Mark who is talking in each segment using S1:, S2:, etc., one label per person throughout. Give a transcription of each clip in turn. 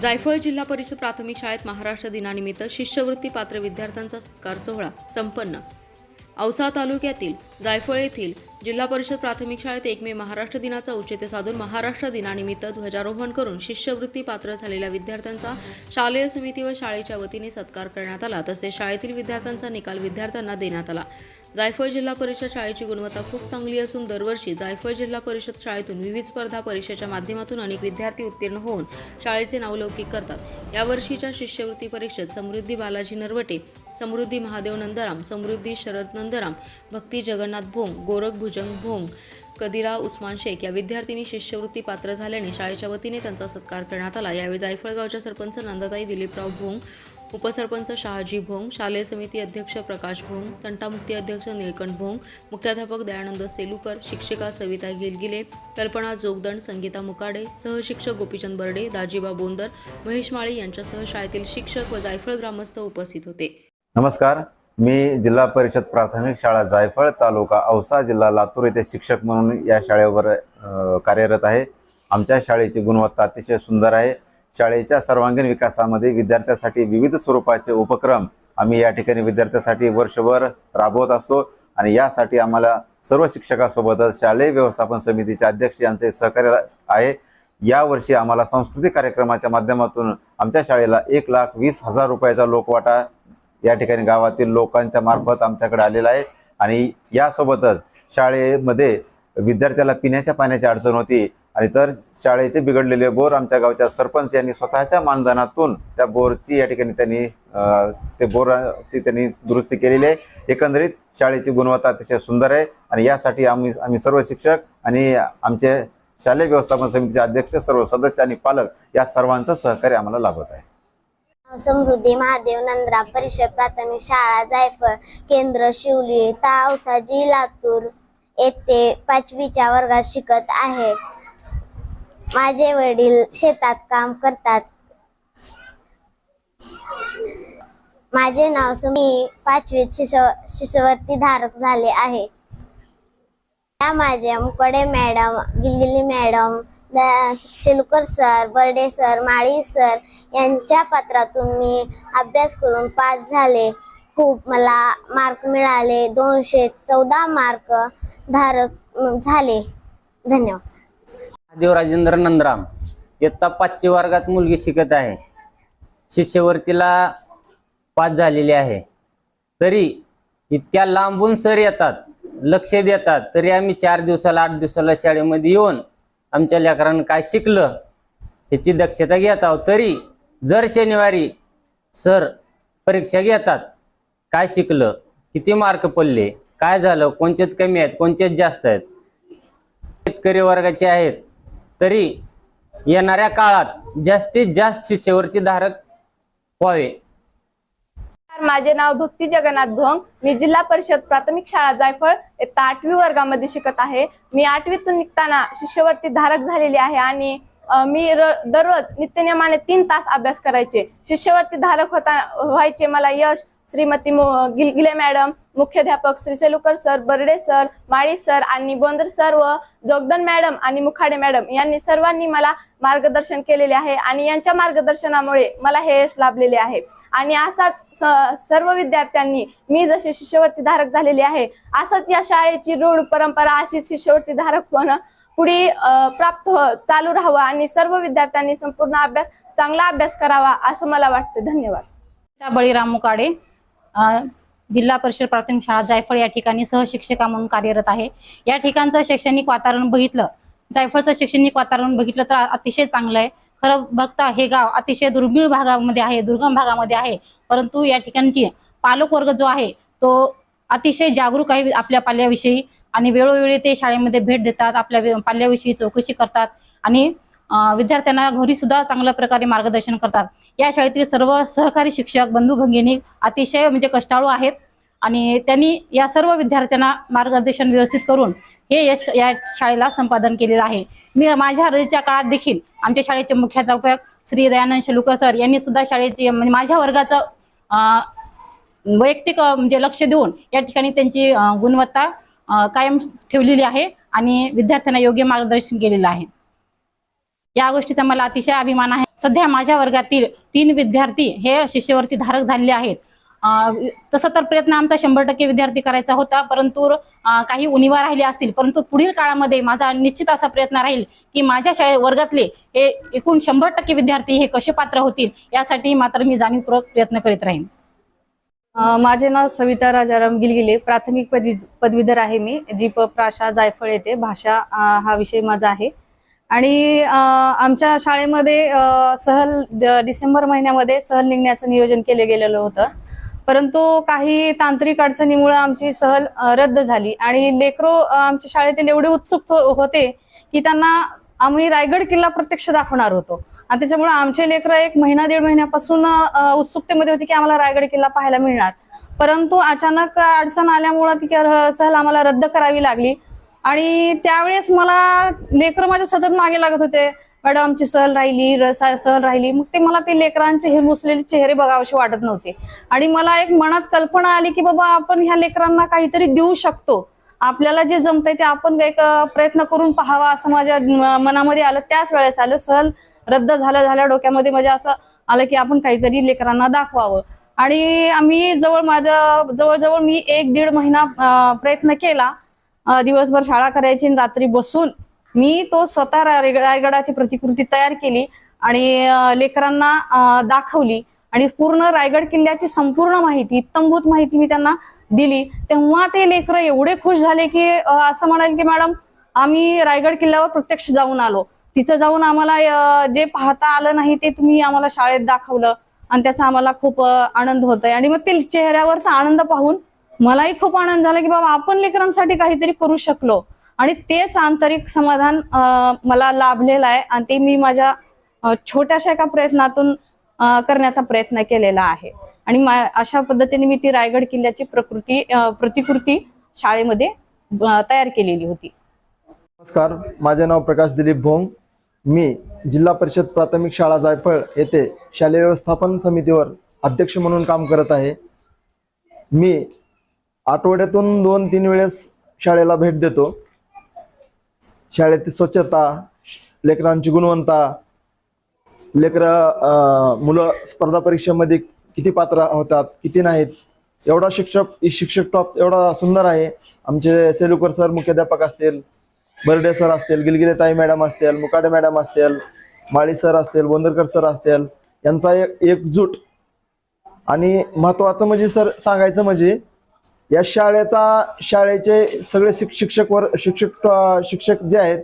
S1: जायफळ जिल्हा परिषद प्राथमिक शाळेत महाराष्ट्र दिनानिमित्त शिष्यवृत्ती पात्र विद्यार्थ्यांचा सत्कार सोहळा संपन्न. औसा तालुक्यातील जायफळ येथील जिल्हा परिषद प्राथमिक शाळेत एक मे महाराष्ट्र दिनाचा औचित्य साधून महाराष्ट्र दिनानिमित्त ध्वजारोहण करून शिष्यवृत्ती पात्र झालेल्या विद्यार्थ्यांचा शालेय समिती व शाळेच्या वतीने सत्कार करण्यात आला. तसेच शाळेतील विद्यार्थ्यांचा निकाल विद्यार्थ्यांना देण्यात आला. जायफळ जिल्हा परिषद शाळेची गुणवत्ता खूप चांगली असून दरवर्षी जायफळ जिल्हा परिषद शाळेतून विविध स्पर्धा परीक्षेच्या माध्यमातून अनेक विद्यार्थी उत्तीर्ण होऊन शाळेचे नावलौकिक करतात. यावर्षीच्या शिष्यवृत्ती परीक्षेत समृद्धी बालाजी नरवटे समृद्धी महादेव नंदराम समृद्धी शरद नंदराम भक्ती जगन्नाथ भोंग गोरख भुजंग भोंग कदिरा उस्मान शेख या विद्यार्थिनी शिष्यवृत्ती पात्र झाल्याने शाळेच्या वतीने त्यांचा सत्कार करण्यात आला. यावेळी जायफळगावच्या सरपंच नंदाताई दिलीपराव भोंग उपसरपंच शहाजी भोंग शालेय समिती अध्यक्ष प्रकाश भोंग तंटामुक्ती अध्यक्ष निळकंठ भोंग मुख्याध्यापक दयानंद सेलुकर शिक्षिका सविता गिलगिले कल्पना जोगदंड संगीता मुकाडे सहशिक्षक गोपीचंद बर्डे दाजीबा बोंदर महेश माळी यांच्यासह शाळेतील शिक्षक व जायफळ ग्रामस्थ उपस्थित होते.
S2: नमस्कार. मी जिल्हा परिषद प्राथमिक शाळा जायफळ तालुका औसा जिल्हा लातूर येथे शिक्षक म्हणून या शाळेवर कार्यरत आहे. आमच्या शाळेची गुणवत्ता अतिशय सुंदर आहे. शाळेच्या सर्वांगीण विकासामध्ये विद्यार्थ्यांसाठी विविध स्वरूपाचे उपक्रम आम्ही या ठिकाणी विद्यार्थ्यांसाठी वर्षभर राबवत असतो. आणि यासाठी आम्हाला सर्व शिक्षकासोबतच शालेय व्यवस्थापन समितीचे अध्यक्ष यांचे सहकार्य आहे. यावर्षी आम्हाला सांस्कृतिक कार्यक्रमाच्या माध्यमातून आमच्या शाळेला एक लाख वीस हजार रुपयाचा लोकवाटा या ठिकाणी गावातील लोकांच्या मार्फत आमच्याकडे आलेला आहे. आणि यासोबतच शाळेमध्ये विद्यार्थ्याला पिण्याच्या पाण्याची अडचण होती. आणि तर शाळेचे बिघडलेले बोर आमच्या गावच्या सरपंच यांनी स्वतःच्या मानधनातून त्या बोरची या ठिकाणी त्यांनी ते बोरची त्यांनी दुरुस्ती केलेली आहे. एकंदरीत शाळेची गुणवत्ता अतिशय सुंदर आहे आणि यासाठी आम्ही आम्ही सर्व शिक्षक आणि आमचे शालेय व्यवस्थापन समितीचे अध्यक्ष सर्व सदस्य आणि पालक या सर्वांचं सहकार्य आम्हाला लाभत आहे.
S3: समृद्धी महादेव नंद्रा परिषद प्राथमिक शाळा जायफळ केंद्र शिवली तावसाजी लातूर येथे पाचवीच्या वर्गात शिकत आहे. माझे वडील शेतात काम करतात. माझे नाव सुमी पाचवीत शिष्य शिष्यवृत्ती धारक झाले आहे. त्या माझ्या मुकडे madam Gilgili madam the- sir Barde sir Mali sir यांच्या पत्रातून मी अभ्यास करून पास झाले. खूप मला मार्क मिळाले. दोनशे चौदा मार्क धारक झाले. धन्यवाद.
S4: महादेव राजेंद्र नंदराम इयत्ता पाचवी वर्गात मुलगी शिकत आहे. शिष्यवृत्तीला पास झालेली आहे. तरी इतक्या लांबून सर येतात लक्ष देतात तरी आम्ही चार दिवसाला आठ दिवसाला शाळेमध्ये येऊन आमच्या लेकरांना काय शिकलं ह्याची दक्षता घेत आहोत. तरी जर शनिवारी सर परीक्षा घेतात काय शिकलं किती मार्क पडले काय झालं कोणच्यात कमी आहेत कोणच्यात जास्त आहेत शेतकरी वर्गाचे आहेत तरी येणाऱ्या काळात जास्तीत जास्त शिष्यवृत्ती धारक व्हावे.
S5: माझे नाव भक्ती जगन्नाथ भोंग. मी जिल्हा परिषद प्राथमिक शाळा जायफळ इयत्ता आठवी वर्गामध्ये शिकत आहे. मी आठवीतून निघताना शिष्यवृत्ती धारक झालेली आहे आणि मी दररोज नित्यनियमाने तीन तास अभ्यास करायचे. शिष्यवृत्ती धारक होता व्हायचे मला यश. श्रीमती गिलगिले मॅडम मुख्याध्यापक Shri Selukar sir Barde sir Mali sir आणि बोंदर सर व जोगदन मॅडम आणि मुखाडे मॅडम यांनी सर्वांनी मला मार्गदर्शन केलेले आहे आणि यांच्या मार्गदर्शनामुळे मला हे यश लाभलेले आहे. आणि असाच सर्व विद्यार्थ्यांनी मी जशी शिष्यवृत्ती धारक झालेली आहे असंच या शाळेची रूढ परंपरा अशी शिष्यवृत्ती धारक होणं पुढे प्राप्त हो चालू राहावं आणि सर्व विद्यार्थ्यांनी संपूर्ण अभ्यास चांगला अभ्यास करावा असं मला वाटतं. धन्यवाद.
S6: बळीराम मुकाडे. जिल्हा परिषद प्राथमिक शाळा जायफळ या ठिकाणी सहशिक्षिका म्हणून कार्यरत आहे. या ठिकाणचं शैक्षणिक वातावरण बघितलं जायफळचं शैक्षणिक वातावरण बघितलं तर अतिशय चांगलं आहे. खरं बघता हे गाव अतिशय दुर्मिळ भागामध्ये आहे दुर्गम भागामध्ये आहे. परंतु या ठिकाणची पालक वर्ग जो आहे तो अतिशय जागरूक आहे आपल्या पाल्याविषयी आणि वेळोवेळी ते शाळेमध्ये भेट देतात आपल्या पाल्याविषयी चौकशी करतात आणि विद्यार्थ्यांना घरी सुद्धा चांगल्या प्रकारे मार्गदर्शन करतात. या शाळेतील सर्व सहकारी शिक्षक बंधू भगिनी अतिशय म्हणजे कष्टाळू आहेत. आणि त्यांनी या सर्व विद्यार्थ्यांना मार्गदर्शन व्यवस्थित करून हे यश या शाळेला संपादन केलेलं आहे. मी माझ्या रजेच्या काळात देखील आमच्या शाळेचे मुख्याध्यापक श्री दयानंद शेलुकर सर यांनी सुद्धा शाळेची म्हणजे माझ्या वर्गाचं वैयक्तिक म्हणजे लक्ष देऊन या ठिकाणी त्यांची गुणवत्ता कायम ठेवलेली आहे आणि विद्यार्थ्यांना योग्य मार्गदर्शन केलेलं आहे. या गोष्टीचा मला अतिशय अभिमान आहे. सध्या माझ्या वर्गातील तीन विद्यार्थी हे शिष्यवृत्ती धारक झालेले आहेत. तसं तर प्रयत्न आमचा शंभर टक्के विद्यार्थी करायचा होता परंतु काही उणिवा राहिल्या असतील परंतु पुढील काळामध्ये माझा निश्चित असा प्रयत्न राहील की माझ्या शाळे वर्गातले हे एकूण शंभर टक्के विद्यार्थी हे कसे पात्र होतील यासाठी मात्र मी जाणीवपूर्वक प्रयत्न करीत राहीन.
S7: माझे नाव सविता राजाराम गिलगिले प्राथमिक पदवी पदवीधर आहे मी जीप प्राशा जायफळ येथे भाषा हा विषय माझा आहे. आणि आमच्या शाळेमध्ये सहल डिसेंबर महिन्यामध्ये सहल निघण्याचं नियोजन केलं गेलेलं होतं. परंतु काही तांत्रिक अडचणीमुळे आमची सहल रद्द झाली. आणि लेकरो आमच्या शाळेतील एवढे उत्सुक हो- होते की त्यांना आम्ही रायगड किल्ला प्रत्यक्ष दाखवणार होतो. आणि त्याच्यामुळे आमचे लेकरं एक महिना दीड महिन्यापासून उत्सुकतेमध्ये होते की आम्हाला रायगड किल्ला पाहायला मिळणार. परंतु अचानक अडचण आल्यामुळं ती सहल आम्हाला रद्द करावी लागली. आणि त्यावेळेस मला लेकरं माझ्या सतत मागे लागत होते. मॅडम आमची सहल राहिली सहल राहिली. मग ते मला ते लेकरांचे हिरमुसलेले चेहरे बघावेसे वाटत नव्हते. आणि मला एक मनात कल्पना आली की बाबा आपण ह्या लेकरांना काहीतरी देऊ शकतो. आपल्याला जे जमतंय ते आपण एक प्रयत्न करून पाहावा असं माझ्या मनामध्ये आलं. त्याच वेळेस आलं सहल रद्द झाल्या झाल्या डोक्यामध्ये म्हणजे असं आलं की आपण काहीतरी लेकरांना दाखवावं. आणि आम्ही जवळ माझ्या जवळजवळ मी एक दीड महिना प्रयत्न केला. दिवसभर शाळा करायची आणि रात्री बसून मी तो स्वतः रायगडाची प्रतिकृती तयार केली आणि लेकरांना दाखवली आणि पूर्ण रायगड किल्ल्याची संपूर्ण माहिती इत्तमभूत माहिती मी त्यांना दिली. तेव्हा ते लेकर एवढे खुश झाले की असं म्हणाल की मॅडम आम्ही रायगड किल्ल्यावर प्रत्यक्ष जाऊन आलो. तिथं जाऊन आम्हाला जे पाहता आलं नाही ते तुम्ही आम्हाला शाळेत दाखवलं आणि त्याचा आम्हाला खूप आनंद होत आहे आणि मग ते चेहऱ्यावरचा आनंद पाहून मलाही खूप आनंद झाला की बाबा आपण लेकरांसाठी काहीतरी करू शकलो. आणि तेच आंतरिक समाधान मला लाभलेलं आहे आणि ते मी माझ्या छोट्याशा एका प्रयत्नातून करण्याचा प्रयत्न केलेला आहे. आणि मा- अशा पद्धतीने मी ती रायगड किल्ल्याची प्रकृती प्रतिकृती शाळेमध्ये तयार केलेली होती.
S8: नमस्कार माझे नाव प्रकाश दिलीप भोंग. मी जिल्हा परिषद प्राथमिक शाळा जायफळ येथे शालेय व्यवस्थापन समितीवर अध्यक्ष म्हणून काम करत आहे. मी आठवड्यातून दोन तीन वेळेस शाळेला भेट देतो. शाळेतील स्वच्छता लेकरांची गुणवत्ता लेकरं मुलं स्पर्धा परीक्षेमध्ये किती पात्र होतात किती नाहीत एवढा शिक्षक शिक्षक टॉप एवढा सुंदर आहे. आमचे सेलुकर सर मुख्याध्यापक असतील बर्डे सर असतील गिलगिले ताई मॅडम असतील मुकाडे मॅडम असतील माळी सर असतील बोंदरकर सर असतील यांचा एक एकजूट. आणि महत्वाचं म्हणजे सर सांगायचं म्हणजे या शाळेचा शाळेचे सगळे शिक्षक वर शिक्षक शिक्षक जे आहेत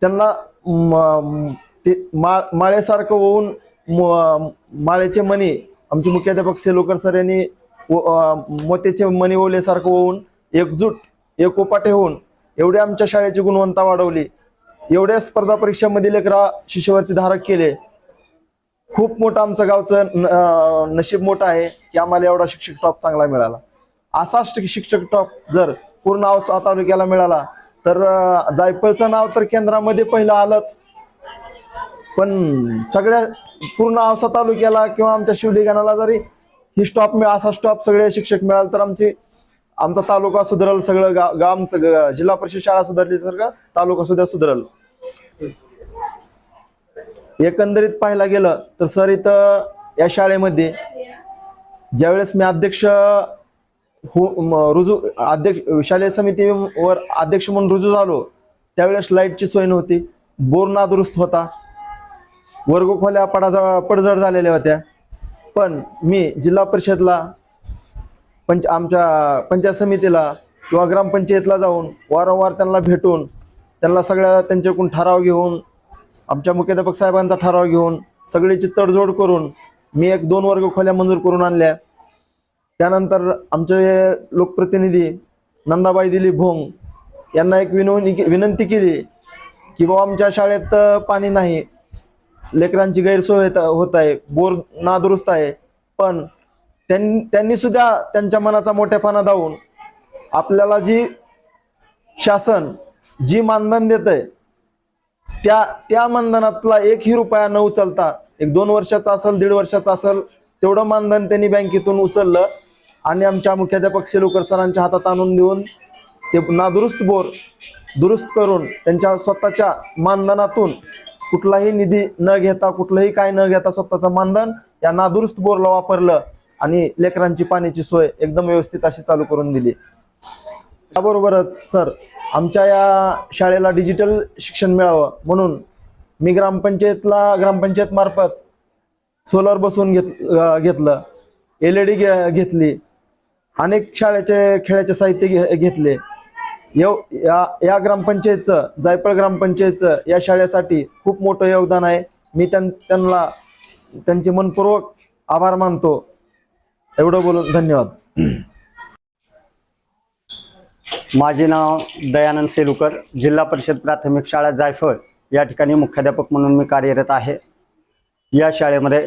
S8: त्यांना म- ते मा माळेसारखं होऊन म- माळेचे मणी आमचे मुख्याध्यापक सेलोकर सर यांनी व- मोत्याचे मणी ओल्यासारखं होऊन एकजूट एकोपाटे होऊन एवढी आमच्या शाळेची गुणवत्ता वाढवली. एवढ्या स्पर्धा परीक्षामध्ये लेकरा शिष्यवृत्ती धारक केले. खूप मोठं आमचं गावचं न- नशीब मोठं आहे की आम्हाला एवढा शिक्षक टॉप चांगला मिळाला. असाच शिक्षक टॉप जर पूर्ण औसा तालुक्याला मिळाला तर जायफळचं नाव तर केंद्रामध्ये पहिलं आलंच. पण सगळ्या पूर्ण औसा तालुक्याला किंवा आमच्या शिवलिंगाणाला जरी ही स्टॉप मिळ असा स्टॉप सगळे शिक्षक मिळाल तर आमची आमचा तालुका सुधरल सगळं गाव आमचं जिल्हा परिषद शाळा सुधारली सर तालुका सुद्धा सुधरल. एकंदरीत पाहायला गेलं तर सर इथं या शाळेमध्ये ज्यावेळेस मी अध्यक्ष रुजू अध्यक्ष शालेय समितीवर अध्यक्ष म्हणून रुजू झालो. त्यावेळेस लाईटची सोय नव्हती. बोर नादुरुस्त होता. वर्गखोल्या खोल्या पडझड झालेल्या होत्या. पण मी जिल्हा परिषदला पंच आमच्या पंचायत समितीला किंवा ग्रामपंचायतला जाऊन वारंवार त्यांना भेटून त्यांना सगळ्या त्यांच्याकडून ठराव घेऊन आमच्या मुख्याध्यापक साहेबांचा ठराव घेऊन सगळीची तडजोड करून मी एक दोन वर्ग खोल्या मंजूर करून आणल्या. त्यानंतर आमचे लोकप्रतिनिधी नंदाबाई दिलीप भोंग यांना एक विनवणी विनंती केली की बाबा आमच्या शाळेत पाणी नाही. लेकरांची गैरसोय होत होत आहे. बोर नादुरुस्त आहे. पण त्यांनी त्यांनी सुद्धा त्यांच्या मनाचा मोठेपणा दावून आपल्याला जी शासन जी मानधन देत आहे त्या त्या मानधनातला एकही रुपया न उचलता एक दोन वर्षाचा असेल दीड वर्षाचा असेल तेवढं मानधन त्यांनी बँकेतून उचललं. आणि आमच्या मुख्याध्यापक सेलुकर सरांच्या हातात आणून देऊन ते नादुरुस्त बोर दुरुस्त करून त्यांच्या स्वतःच्या मानधनातून कुठलाही निधी न घेता कुठलंही काय न घेता स्वतःचं मानधन या नादुरुस्त बोरला वापरलं आणि लेकरांची पाण्याची सोय एकदम व्यवस्थित अशी चालू करून दिली. त्याबरोबरच सर आमच्या या शाळेला डिजिटल शिक्षण मिळावं म्हणून मी ग्रामपंचायतला ग्रामपंचायत मार्फत सोलर बसवून घेत घेतलं. एल ई डी घेतली. अनेक शाळेचे खेळाचे साहित्य घे घेतले. येव या या ग्रामपंचायतचं जायफळ ग्रामपंचायतचं या शाळेसाठी खूप मोठं योगदान आहे. मी त्यां त्यांना त्यांचे मनपूर्वक आभार मानतो. एवढं बोलून धन्यवाद.
S9: माझे नाव दयानंद सेलुकर जिल्हा परिषद प्राथमिक शाळा जायफळ या ठिकाणी मुख्याध्यापक म्हणून मी कार्यरत आहे. या शाळेमध्ये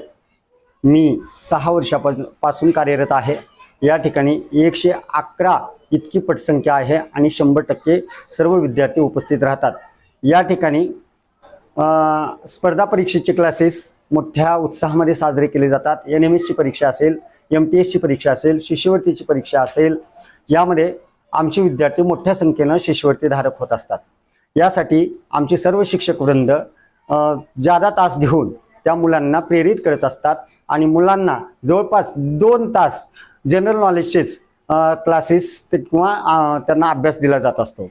S9: मी सहा वर्षापासून कार्यरत आहे. या ठिकाणी एकशे अकरा इतकी पटसंख्या आहे आणि शंभर टक्के सर्व विद्यार्थी उपस्थित राहतात. या ठिकाणी स्पर्धा परीक्षेचे क्लासेस मोठ्या उत्साहामध्ये साजरे केले जातात. एन एम एसची परीक्षा असेल एम टी एसची परीक्षा असेल शिष्यवृत्तीची परीक्षा असेल यामध्ये आमचे विद्यार्थी मोठ्या संख्येनं शिष्यवृत्तीधारक होत असतात. यासाठी आमचे सर्व शिक्षक वृंद ज्यादा जादा तास घेऊन त्या मुलांना प्रेरित करत असतात आणि मुलांना जवळपास दोन तास जनरल नॉलेजचेच क्लासेस किंवा त्यांना अभ्यास दिला जात असतो.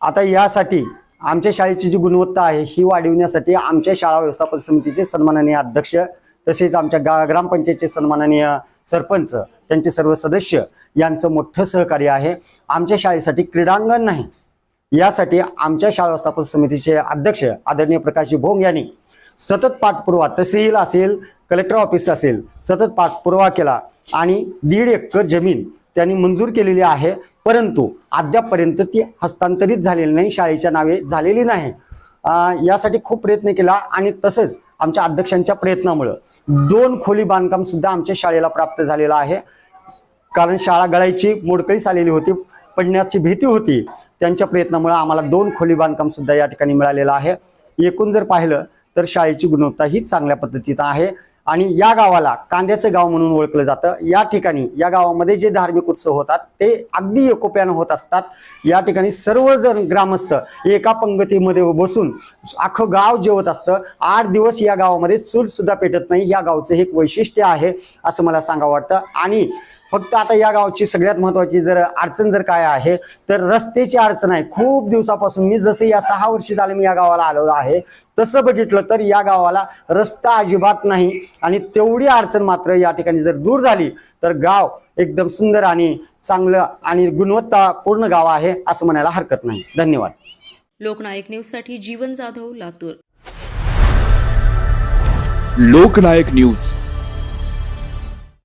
S9: आता यासाठी आमच्या शाळेची जी गुणवत्ता आहे ही वाढविण्यासाठी आमच्या शाळा व्यवस्थापन समितीचे सन्माननीय अध्यक्ष तसेच आमच्या गा ग्रामपंचायतचे सन्माननीय सरपंच त्यांचे सर्व सदस्य यांचं मोठं सहकार्य आहे. आमच्या शाळेसाठी क्रीडांगण नाही. यासाठी आमच्या शाळा व्यवस्थापन समितीचे अध्यक्ष आदरणीय प्रकाशजी भोंग यांनी सतत पाठपुरावा तहसील असेल कलेक्टर ऑफिस असेल सतत पाठपुरावा केला आणि दीड एकर जमीन त्यांनी मंजूर केलेली आहे. परंतु अद्यापपर्यंत ती हस्तांतरित झालेली नाही शाळेच्या नावे झालेली नाही. यासाठी खूप प्रयत्न केला आणि तसंच आमच्या अध्यक्षांच्या प्रयत्नामुळं दोन खोली बांधकाम सुद्धा आमच्या शाळेला प्राप्त झालेलं आहे. कारण शाळा गळायची मोडकळीस आलेली होती पडण्याची भीती होती. त्यांच्या प्रयत्नामुळे आम्हाला दोन खोली बांधकाम सुद्धा या ठिकाणी मिळालेलं आहे. एकूण जर पाहिलं तर शाळेची गुणवत्ता ही चांगल्या पद्धतीत आहे. आणि या गावाला कांद्याचं गाव म्हणून ओळखलं जातं. या ठिकाणी या गावामध्ये जे धार्मिक उत्सव होतात ते अगदी एकोप्यानं होत असतात. या ठिकाणी सर्वजण ग्रामस्थ एका पंगतीमध्ये बसून अख्खं गाव जेवत असतं. आठ दिवस या गावामध्ये चूल सुद्धा पेटत नाही. या गावचं हे एक वैशिष्ट्य आहे असं मला सांगावं वाटतं. आणि फक्त आता या गावची सगळ्यात महत्वाची जर अडचण जर काय आहे तर रस्त्याची अडचण आहे. खूप दिवसापासून मी जसं या सहा वर्षी झाले मी या गावाला आलेलो आहे तसं बघितलं तर या गावाला रस्ता अजिबात नाही आणि तेवढी अडचण मात्र या ठिकाणी जर दूर झाली तर गाव एकदम सुंदर आणि चांगलं आणि गुणवत्तापूर्ण गाव आहे असं म्हणायला हरकत नाही. धन्यवाद.
S1: लोकनायक न्यूजसाठी जीवन जाधव लातूर.
S10: लोकनायक न्यूज.